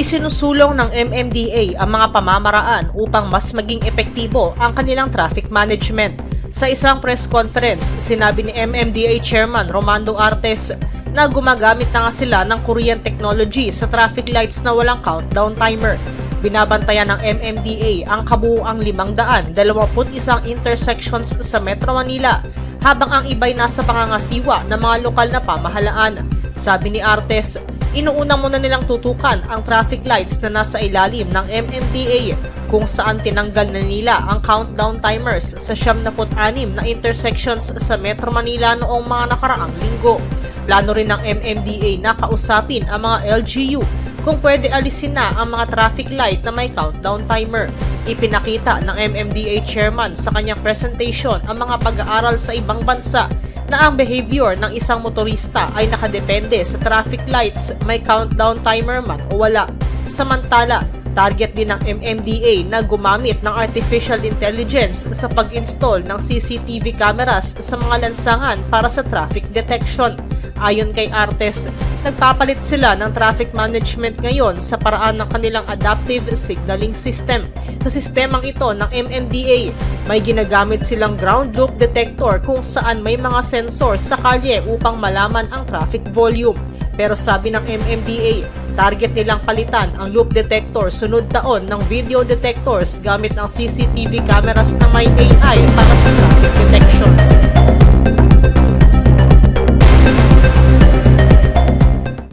Isinusulong ng MMDA ang mga pamamaraan upang mas maging epektibo ang kanilang traffic management. Sa isang press conference, sinabi ni MMDA Chairman Romando Artes na gumagamit na nga sila ng Korean technology sa traffic lights na walang countdown timer. Binabantayan ng MMDA ang kabuuang 521 intersections sa Metro Manila habang ang iba'y nasa pangangasiwa ng mga lokal na pamahalaan. Sabi ni Artes, inuuna muna nilang tutukan ang traffic lights na nasa ilalim ng MMDA kung saan tinanggal na nila ang countdown timers sa 76 na intersections sa Metro Manila noong mga nakaraang linggo. Plano rin ng MMDA na kausapin ang mga LGU kung pwede alisin na ang mga traffic light na may countdown timer. Ipinakita ng MMDA chairman sa kanyang presentation ang mga pag-aaral sa ibang bansa na ang behavior ng isang motorista ay nakadepende sa traffic lights may countdown timer man o wala. Samantala, target din ng MMDA na gumamit ng artificial intelligence sa pag-install ng CCTV cameras sa mga lansangan para sa traffic detection. Ayon kay Artes, nagpapalit sila ng traffic management ngayon sa paraan ng kanilang adaptive signaling system. Sa sistemang ito ng MMDA, may ginagamit silang ground loop detector kung saan may mga sensor sa kalye upang malaman ang traffic volume. Pero sabi ng MMDA, target nilang palitan ang loop detector sunod taon ng video detectors gamit ang CCTV cameras na may AI para sa traffic detection.